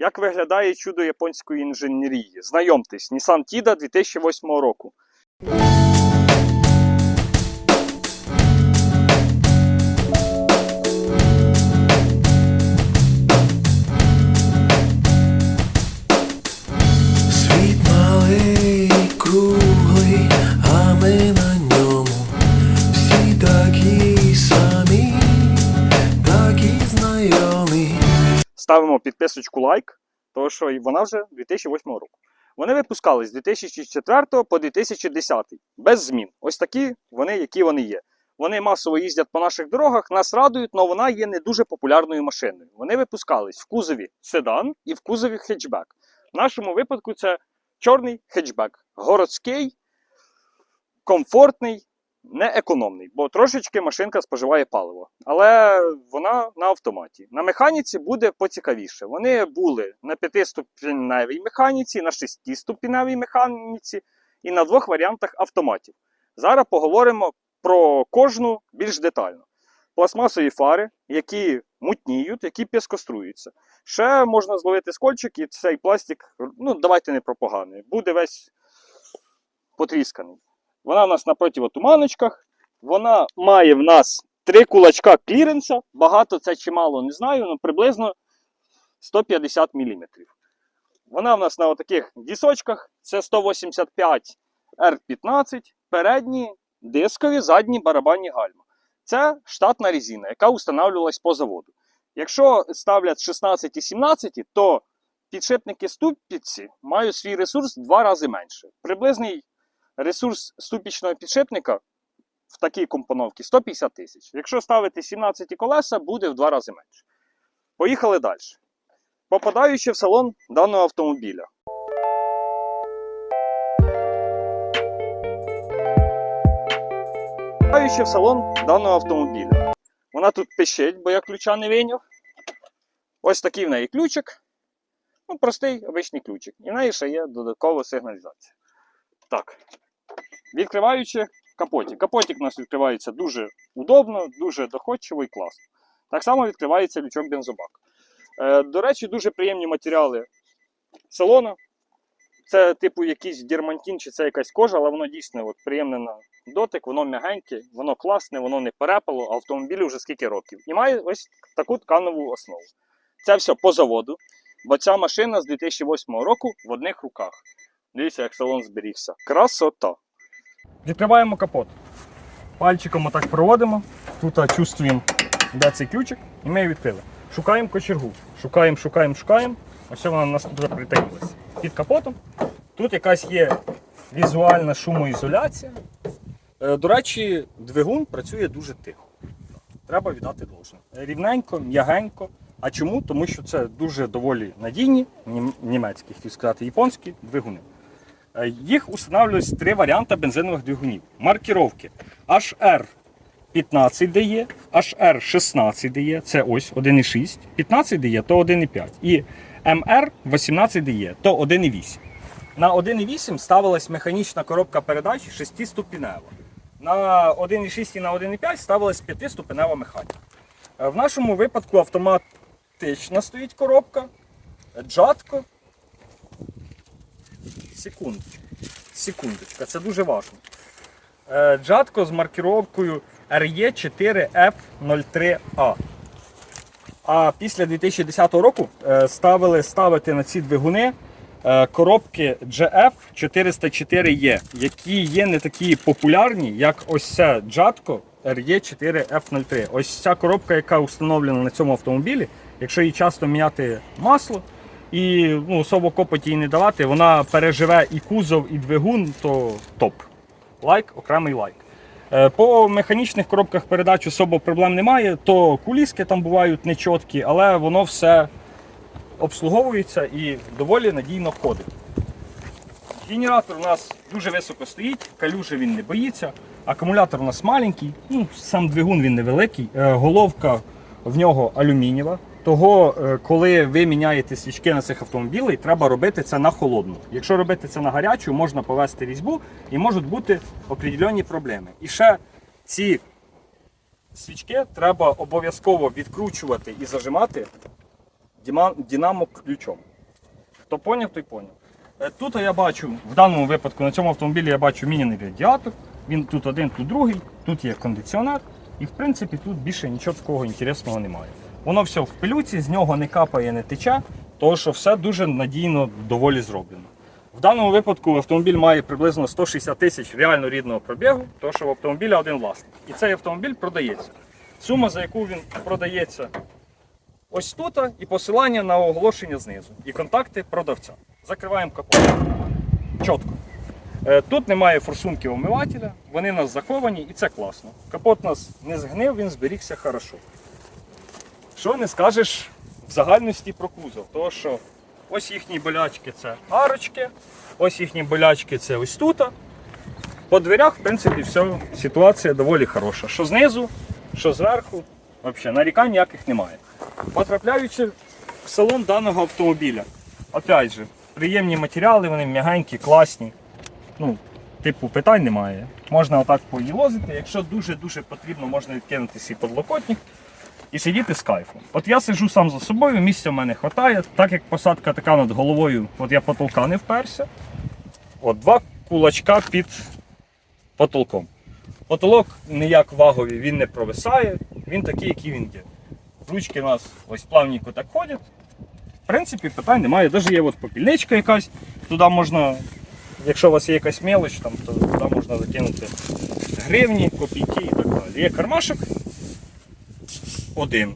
Як виглядає чудо японської інженерії? Знайомтесь, Nissan Tida 2008 року. Ставимо підписочку лайк, тому що вона вже 2008 року. Вони випускались з 2004 по 2010, без змін. Ось такі вони, які вони є. Вони масово їздять по наших дорогах, нас радують, але вона є не дуже популярною машиною. Вони випускались в кузові седан і в кузові хетчбек. В нашому випадку це чорний хетчбек, городський, комфортний, не економний, бо трошечки машинка споживає паливо. Але вона на автоматі. На механіці буде поцікавіше. Вони були на 5-ступеневій механіці, на 6-ступеневій механіці і на двох варіантах автоматів. Зараз поговоримо про кожну більш детально. Пластмасові фари, які мутніють, які піскоструються. Ще можна зловити скольчик, і цей пластик, ну давайте не про поганий, буде весь потрісканий. Вона в нас на противотуманочках. Вона має в нас три кулачка кліренса. Багато це чи мало, не знаю, але приблизно 150 мм. Вона в нас на таких дісочках. Це 185 R15, передні дискові, задні барабанні гальма. Це штатна резина, яка встановлювалась по заводу. Якщо ставлять 16 і 17, то підшипники ступиці мають свій ресурс в два рази менше. Приблизний ресурс ступічного підшипника в такій компоновці 150 тисяч. Якщо ставити 17 колеса, буде в два рази менше. Поїхали далі. Попадаючи в салон даного автомобіля. Попадаючи в салон даного автомобіля. Вона тут пищить, бо я ключа не вийняв. Ось такий в неї ключик. Ну, простий обичний ключик. І в неї ще є додаткова сигналізація. Так. Відкриваючи капотик. Капотик у нас відкривається дуже удобно, дуже доходчиво і класно. Так само відкривається лючок бензобак. Е, до речі, дуже приємні матеріали салона. Це, типу, якийсь дірмантін чи це якась кожа, але воно дійсно от, приємне на дотик, воно м'ягеньке, воно класне, воно не перепало, а автомобілю вже скільки років. І має ось таку тканову основу. Це все по заводу, бо ця машина з 2008 року в одних руках. Дивіться, як салон зберігся. Красота. Відкриваємо капот. Пальчиком отак проводимо. Тут чувствуємо, де цей ключик, і ми її відкрили. Шукаємо кочергу. Шукаємо, шукаємо, шукаємо. Ось вона у нас тут притаїлася. Під капотом. Тут якась є візуальна шумоізоляція. Е, До речі, двигун працює дуже тихо. Треба віддати должне. Рівненько, м'ягенько. А чому? Тому що це дуже доволі надійні, німецькі, хотів сказати, японські двигуни. Е, Їх встановлюють три варіанти бензинових двигунів. Маркіровки HR 15 дає, HR 16 дає, це ось 1,6, 15 дає, то 1,5. І MR 18 дає, то 1,8. На 1,8 ставилась механічна коробка передач 6-ступенева. На 1,6 і на 1,5 ставилась 5-ступенева механіка. Е, В нашому випадку автоматична стоїть коробка, джатко. Секундочку. Секундочка, це дуже важливо. Е, Джатко з маркіровкою RE4F03A. А після 2010 року е, ставили ставити на ці двигуни е, коробки GF404E, які є не такі популярні, як ось ця Джатко RE4F03. Ось ця коробка, яка встановлена на цьому автомобілі, якщо їй часто міняти масло і ну, особо копоті не давати, вона переживе і кузов, і двигун, то топ. Лайк, окремий лайк. Е, По механічних коробках передач особо проблем немає, то куліски там бувають нечіткі, але воно все обслуговується і доволі надійно ходить. Генератор у нас дуже високо стоїть, калюжі він не боїться. Акумулятор у нас маленький, ну, сам двигун він невеликий. Е, Головка в нього алюмінієва. Того, е, коли ви міняєте свічки на цих автомобілях, треба робити це на холодну. Якщо робити це на гарячу, можна повести різьбу і можуть бути определенні проблеми. І ще ці свічки треба обов'язково відкручувати і зажимати дінамо ключом. Хто поняв, той поняв. Е, Тут я бачу, в даному випадку на цьому автомобілі я бачу міняний радіатор. Він тут один, тут другий, тут є кондиціонер. І в принципі тут більше нічого такого інтересного немає. Воно все в пилюці, з нього не капає, не тече, тому що все дуже надійно доволі зроблено. В даному випадку автомобіль має приблизно 160 тисяч реально рідного пробігу, тому що в автомобіля один власник. І цей автомобіль продається. Сума, за яку він продається ось тут, і посилання на оголошення знизу. І контакти продавця. Закриваємо капот. Чітко. Е, Тут немає форсунки омивателя, вони у нас заховані і це класно. Капот у нас не згнив, він зберігся хорошо. Що не скажеш в загальності про кузов? Тому що ось їхні болячки це арочки, ось їхні болячки це ось тут. По дверях, в принципі, все, ситуація доволі хороша. Що знизу, що зверху, взагалі нарікань ніяких немає. Потрапляючи в салон даного автомобіля, опять же, приємні матеріали, вони м'ягенькі, класні. Ну, типу, питань немає. Можна отак поїлозити. Якщо дуже-дуже потрібно, можна відкинути свій подлокотник і сидіти з кайфом. От я сиджу сам за собою, місця в мене вистачає, так як посадка така над головою, от я потолка не вперся. От два кулачка під потолком. Потолок ніяк ваговий, він не провисає, він такий, який він є. Ручки у нас ось плавненько так ходять. В принципі, питань немає. Навіть є от попільничка якась, туди можна, якщо у вас є якась мелоч, там, то туди можна закинути гривні, копійки і так далі. Є кармашок один.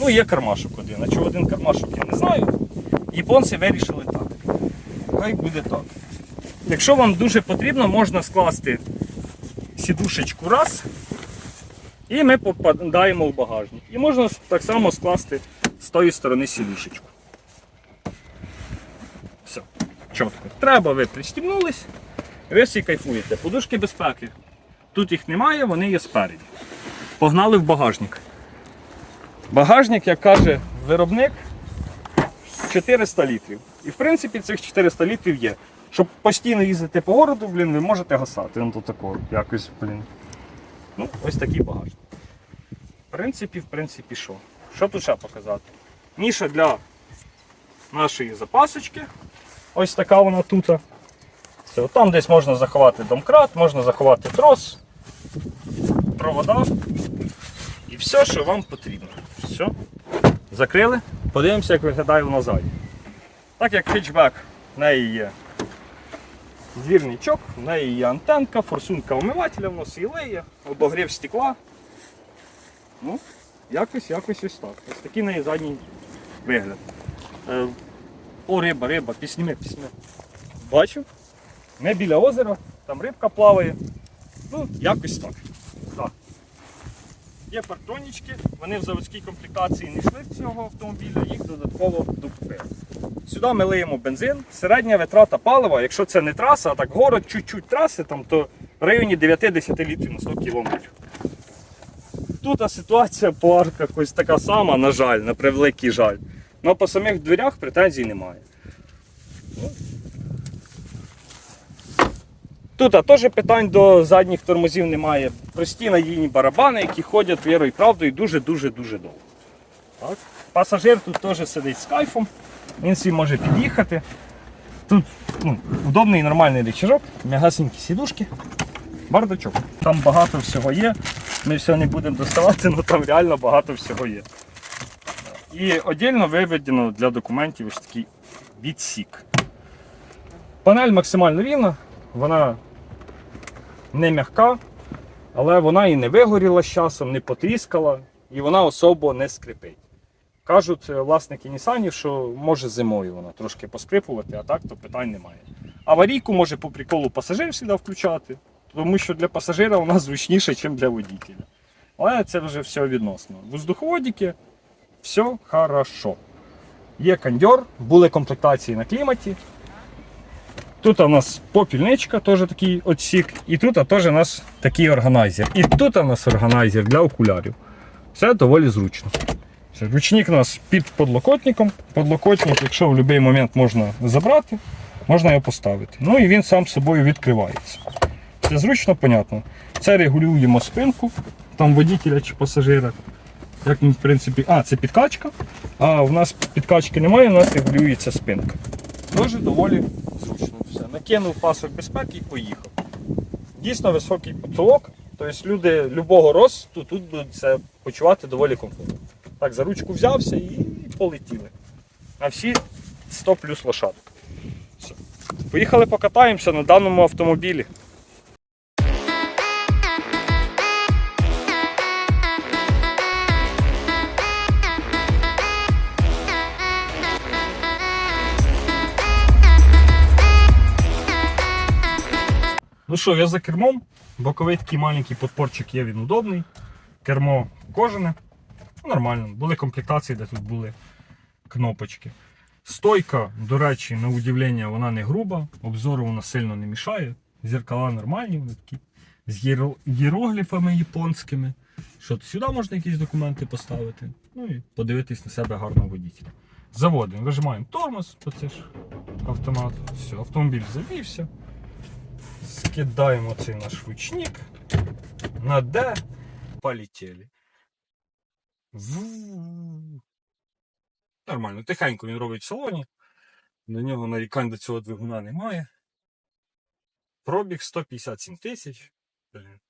Ну, є кармашок один. А чого один кармашок, я не знаю. Японці вирішили так. Хай буде так. Якщо вам дуже потрібно, можна скласти сідушечку раз. І ми попадаємо в багажник. І можна так само скласти з тої сторони сідушечку. Все, чітко. Треба, ви пристібнулись, ви всі кайфуєте. Подушки безпеки. Тут їх немає, вони є спереді. Погнали в багажник. Багажник, як каже виробник, 400 літрів. І в принципі цих 400 літрів є. Щоб постійно їздити по городу, блін, ви можете гасати. Ну, то такого, якось, блін. Ну, ось такий багажник. В принципі, в принципі, що? Що тут ще показати? Ніша для нашої запасочки. Ось така вона тут. Все, там десь можна заховати домкрат, можна заховати трос, провода і все, що вам потрібно. Все. Закрили. Подивимося, як виглядає воно ззаді. Так як хетчбек в неї є двірничок, в неї є антенка, форсунка омивателя, в нас є, обогрів стекла. Ну, якось, якось ось так. Ось такий неї задній вигляд. Е, о, риба, риба, пісніми, пісніми. Бачу. Ми біля озера, там рибка плаває. Ну, якось так. Є партронічки, вони в заводській комплектації не йшли в цього автомобіля, їх додатково докупили. Сюди ми лиємо бензин. Середня витрата палива, якщо це не траса, а так город, чуть-чуть траси, там, то в районі 9-10 літрів на 100 кілометрів. Тут ситуація по арках ось така сама, на жаль, на превеликий жаль. Ну по самих дверях претензій немає. Тут а, теж питань до задніх тормозів немає. Прості надійні барабани, які ходять вірою і правдою дуже-дуже-дуже довго. Так. Пасажир тут теж сидить з кайфом, він свій може під'їхати. Тут ну, удобний нормальний рычажок, м'ягасенькі сідушки, бардачок. Там багато всього є. Ми все не будемо доставати, але там реально багато всього є. І віддільно виведено для документів ось такий відсік. Панель максимально рівна, вона не м'яка, але вона і не вигоріла з часом, не потріскала, і вона особо не скрипить. Кажуть е, власники Нісанів, що може зимою вона трошки поскрипувати, а так то питань немає. Аварійку може по приколу пасажир сюди включати, тому що для пасажира вона зручніша, ніж для водителя. Але це вже все відносно. Воздуховодики, все хорошо. Є кондьор, були комплектації на кліматі. Тут у нас попільничка, теж такий отсік. І тут теж у нас такий органайзер. І тут у нас органайзер для окулярів. Все доволі зручно. Ручник у нас під подлокотником. Подлокотник, якщо в будь-який момент можна забрати, можна його поставити. Ну і він сам собою відкривається. Це зручно, понятно. Це регулюємо спинку, там водителя чи пасажира. Як він, в принципі. А, це підкачка. А в нас підкачки немає, у нас регулюється спинка. Дуже доволі зручно все. Накинув пасок безпеки і поїхав. Дійсно високий потолок. Тобто люди любого росту тут будуть це почувати доволі комфортно. Так, за ручку взявся і полетіли. На всі 100 плюс лошадок. Все. Поїхали покатаємося на даному автомобілі. Ну що, я за кермом. Боковий такий маленький подпорчик є, він удобний. Кермо кожане. Ну, Нормально. Були комплектації, де тут були кнопочки. Стойка, до речі, на удивлення, вона не груба, обзору вона сильно не мішає. Зеркала нормальні, вони такі з єро- японськими. Що сюди можна якісь документи поставити. Ну і подивитись на себе гарного водителя. Заводимо, вижимаємо тормоз, це ж автомат. Все, автомобіль завівся. Скидаємо цей наш ручник. На Д. Полетіли. Нормально, тихенько він робить в салоні. До нього нарікань до цього двигуна немає. Пробіг 157 тисяч.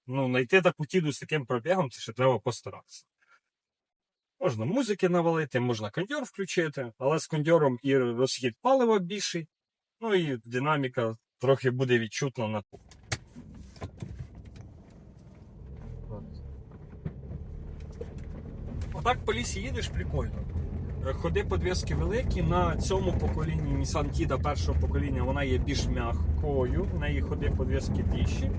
Ну, знайти таку тіду з таким пробігом, це ще треба постаратися. Можна музики навалити, можна кондьор включити, але з кондьором і розхід палива більший, ну і динаміка трохи буде відчутна на От. Отак по лісі їдеш, прикольно. Е, Ходи подвіски великі. На цьому поколінні Nissan Kida першого покоління вона є більш м'якою, в неї ходи подвіски більші.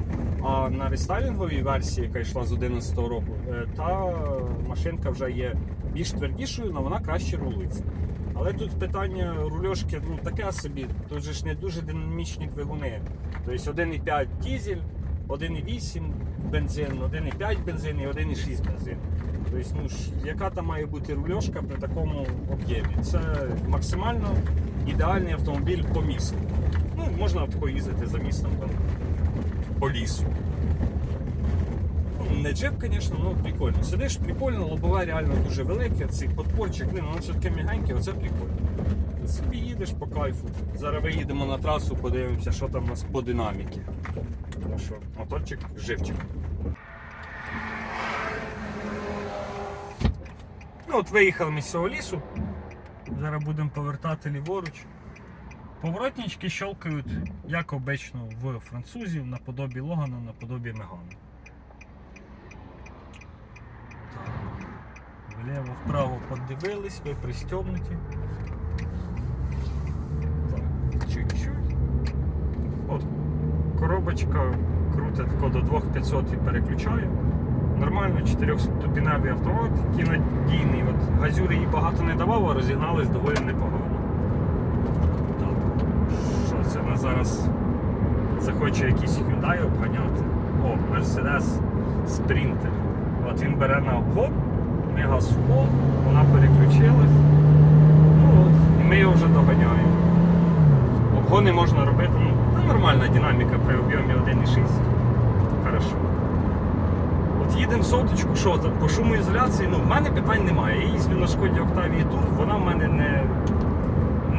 А на рестайлінговій версії, яка йшла з 2011 року, е, та машинка вже є більш твердішою, але вона краще рулиться. Але тут питання рульошки ну, таке собі, тут же ж не дуже динамічні двигуни. Тобто 1,5 дізель, 1,8 бензин, 1,5 бензин і 1,6 бензин. Тобто, ну, яка там має бути рульошка при такому об'ємі? Це максимально ідеальний автомобіль по місту. Ну, можна тако їздити за містом там, по лісу. Ну, Не джип, звісно, але прикольно. Сидиш прикольно, лобове реально дуже велике, цей подпорчик, блин, воно все таке м'ягеньке, оце прикольно. Собі їдеш по кайфу. Зараз виїдемо на трасу, подивимося, що там у нас по динаміки. Тому що моторчик живчик. Ну от виїхали ми з цього лісу. Зараз будемо повертати ліворуч. Поворотнички щелкають, як обично, в французів, наподобі Логана, наподобі Мегана. Вліво, вправо подивились, ви пристебнуті. Так, чуть-чуть. От, коробочка крутить до 2500 і переключає. Нормально, 4-ступіневий автомат, який. От, газюри їй багато не давав, а розігнались доволі непогано. Так. Що це нас зараз захоче якийсь Hyundai обганяти? О, Mercedes Sprinter. От він бере на обгон, ми газ вона переключилась. Ну, от, і ми його вже доганяємо. Обгони можна робити, ну, нормальна динаміка при об'ємі 1,6. Хорошо. От їдемо соточку, що там, по шумоізоляції, ну, в мене питань немає. Я їздю на шкоді Octavia Tour, вона в мене не,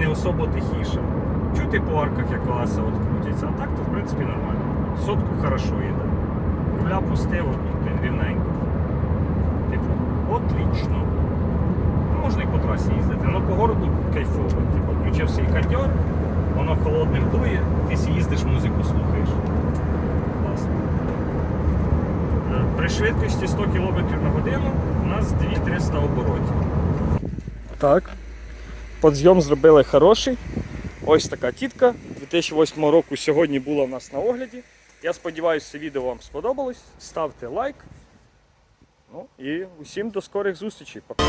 не особо тихіша. Чути по арках, як колеса от крутяться, а так то в принципі нормально. Сотку хорошо їде. Руля пустив, от, ну, рівненько. Типу, отлично. Ну, можна і по трасі їздити, але по городу кайфово. Типу, включив свій кондьор, воно холодним дує, ти їздиш, музику слухаєш. Класно. Е, При швидкості 100 км на годину у нас 2300 оборотів. Так. Подзйом зробили хороший. Ось така тітка 2008 року сьогодні була в нас на огляді. Я сподіваюся, це відео вам сподобалось. Ставте лайк. Ну і усім до скорих зустрічей. Пока.